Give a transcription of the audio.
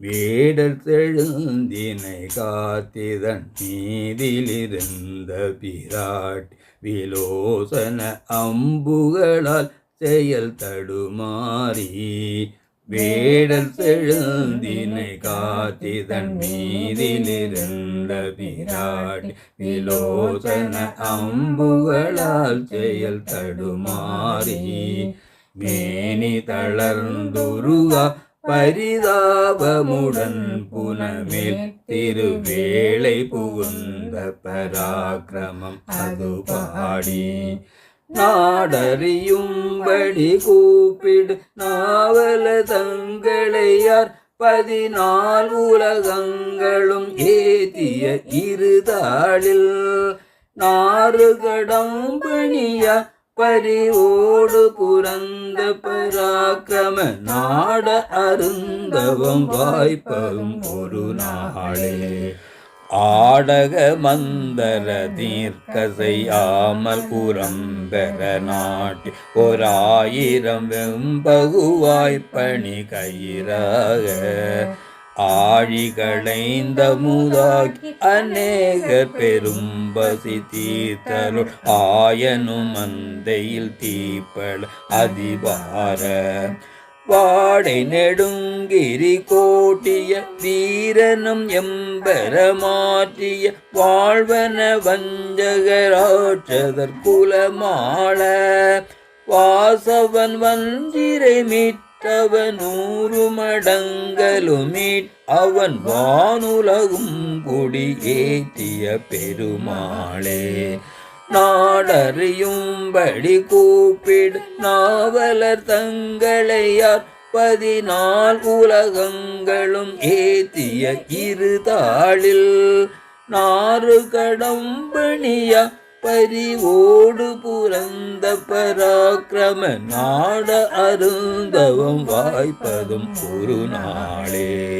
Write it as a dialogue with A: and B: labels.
A: வேடத்தெழுந்தினை காத்திதன் நீதிலிருந்த Brad விலோசன அம்புகளால் செயல் தடுமாறி Vedal செழுந்தினை காத்திதன் மீதிலிருந்த Brad விலோசன அம்புகளால் செயல் தடுமாறி மேனி தளர்ந்துருகா பரிதாபமுடன் புனமேல் திருவேளை புகுந்த பராக்கிரமம் அது பாடி. நாடறியும்படி கூப்பிடு நாவல தங்களையார் பதினால் உலகங்களும் ஏத்திய இருதாளில். நாறுகடம் பணியா பரிவோடு புரந்த பராக்கிரம நாட அருந்தவம் வாய்ப்பதும் ஒரு நாளே. ஆடக மந்தர தீர்க்க செய்யாமல் புறம்பெற நாட்டி ஓர் ஆயிரம் வெம்பகுவாய்ப்பணி கயிறாக. ஆழிகளைந்த முதாக்கி அநேக பெரும்பசி தீர்த்தருள். ஆயனும் மந்தையில் தீப்பட அதிபார வாடை நெடுங்கிரி கோட்டிய வீரனும் எம்பரமாற்றிய வாழ்வன வஞ்சகராட்சதற்குலமாள வாசவன் வஞ்சிரை மீட்டவன் நூறு மடங்களுமீட் அவன் வானுலகும் குடி ஏத்திய பெருமாளே. நாடறியும்படி கூப்பிடு நாவலர் தங்களையார் பதினால் உலகங்களும் ஏத்திய இருதாளில். நாறு கடம்பணியா பரிவோடு புரந்த பராக்கிரம நாட அருந்தவம் வாய்ப்பதும் ஒரு நாளே.